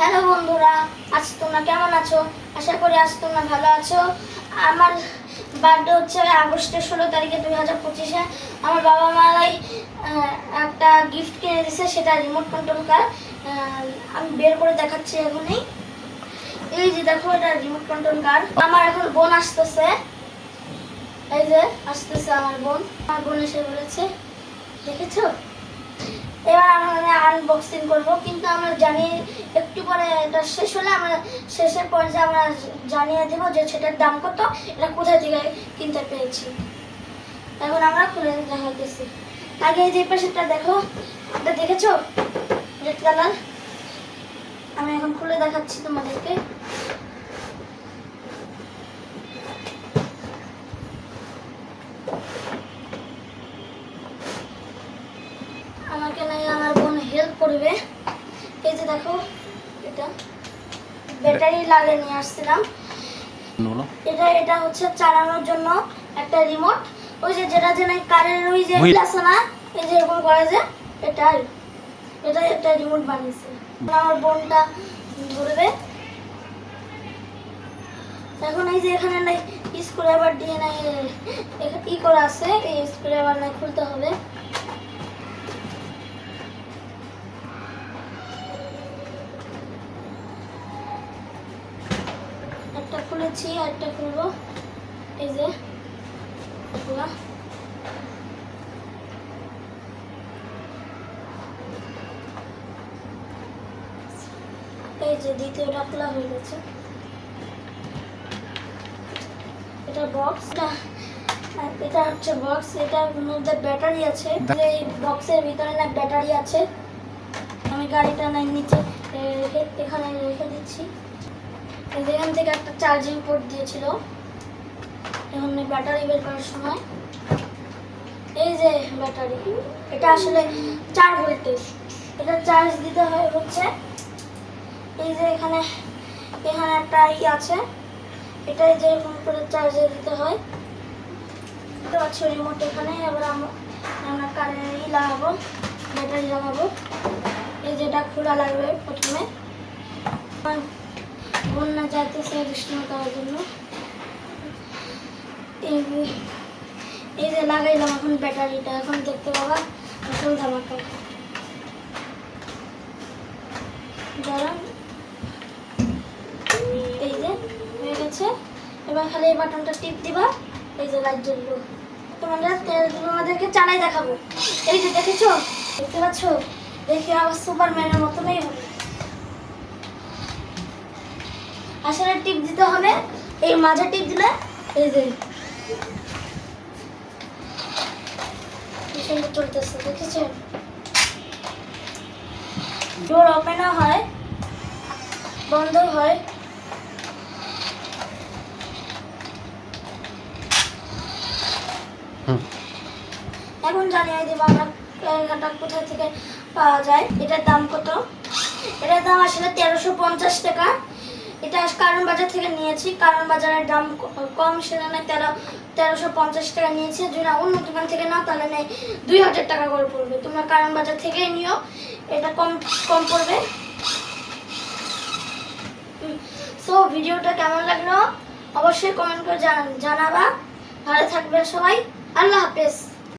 Hello বন্ধুরা, আজ তোমরা কেমন আছো? আশা করি আজ তোমরা ভালো আছো। আমার বার্থডে হচ্ছে আগস্টের ষোলো তারিখে দুই হাজার পঁচিশে। আমার বাবা মারাই একটা গিফট কিনে দিয়েছে, সেটা রিমোট কন্ট্রোল কার আমি বের করে দেখাচ্ছি এখনই। এই যে দেখো, এটা রিমোট কন্ট্রোল কার আমার এখন বোন আসতেছে। এই যে, আসতেছে আমার বোন। আমার বোন এসে বলেছে, দেখেছ? এবার আমরা আনবক্সিং করব, কিন্তু আমরা জানি একটু পরে এটা শেষ হলে আমরা শেষের পর্যায়ে আমরা জানিয়ে দেবো যে সেটার দাম কত, এটা কোথায় থেকে কিনতে পেরেছি এখন আমরা খুলে দেখাতেছি আগে যে পাশেরটা দেখো, এটা দেখেছ? Red colour? আমি এখন খুলে দেখাচ্ছি তোমাদেরকে আমাকে নাই আমার করবে। এই যে দেখো এটা ব্যাটারি লাগে নিয়ে আসছিলাম। এটা এটা হচ্ছে চালানোর জন্য একটা রিমোট ওই যে যেটা যে নাই কারের ওই যে। আছে না এই যে এরকম করে যে এটাই এটা একটা রিমোট বানিয়েছে। আমার বোনটা ধরবে। এখন এই যে এখানে নাই স্ক্রুড্রাইভার দিয়ে নাই ই করা আছে এই স্ক্রুড্রাইভার নাই খুলতে হবে। খুলেছি আর একটা খুলবো। এই যে খোলা এই যে দ্বিতীয়টা খোলা হয়ে গেছে। এটা বক্স এটা হচ্ছে বক্স এটার মধ্যে ব্যাটারি আছে। এই বক্সের ভিতরে না ব্যাটারি আছে। আমি গাড়িটা নাই নিচে রেখে- এখানে রেখে দিচ্ছি। এখান থেকে একটা চার্জিং পোর্ট দিয়েছিল। এখন ব্যাটারি বের করার সময়। এই যে ব্যাটারি এটা আসলে চার ভোল্টেজ এটা চার্জ দিতে হয় হচ্ছে, এই যে এখানে এখানে একটা ই আছে। এটা এই যে এরকম করে চার্জে দিতে হয়। দেখতে পাচ্ছ রিমোট এখানে, এবার আমরা আমরা কারে ই লাগাবো ব্যাটারি লাগাবো। এই যেটা খোলা লাগবে প্রথমে। বন্যা যাইতেছে বিষ্ণু করার জন্য। এই যে লাগাইলাম এখন ব্যাটারিটা, এখন দেখতে পাবা আসল ধামাকা। দাঁড়ান এই যে, হয়ে গেছে। এবার খালি এই বাটনটা টিপ দিবা, এই যে লাইট জ্বললো। তোমাদের, তোমাদেরকে চালাই দেখাবো। এই যে দেখেছ? দেখতে পাচ্ছ? দেখে আবার সুপারম্যানের মতনই হবে। আসলে টিপ দিতে হবে। এই মাঝে টিপ দিলে এই যে চলতেছে ডোর ওপেনও হয় বন্ধ হয়। এখন জানিয়ে দেবো আমরা ক্যামেরাটা কোথা থেকে পাওয়া যায় এটার দাম কত? এটার দাম আসলে তেরোশো পঞ্চাশ টাকা। এটা কারণ বাজার থেকে নিয়েছি। কারণ বাজারের দাম কম সেখানে তেরো তেরোশো পঞ্চাশ টাকা নিয়েছি। যদি না অন্য দোকান থেকে নাও, তাহলে নেই। দুই হাজার টাকা করে পড়বে। তোমরা কারণ বাজার থেকেই নিও। এটা কম কম পড়বে। সো ভিডিওটা কেমন লাগল? অবশ্যই কমেন্ট করে জানাবা। ভালো থাকবে সবাই। আল্লাহ হাফেজ।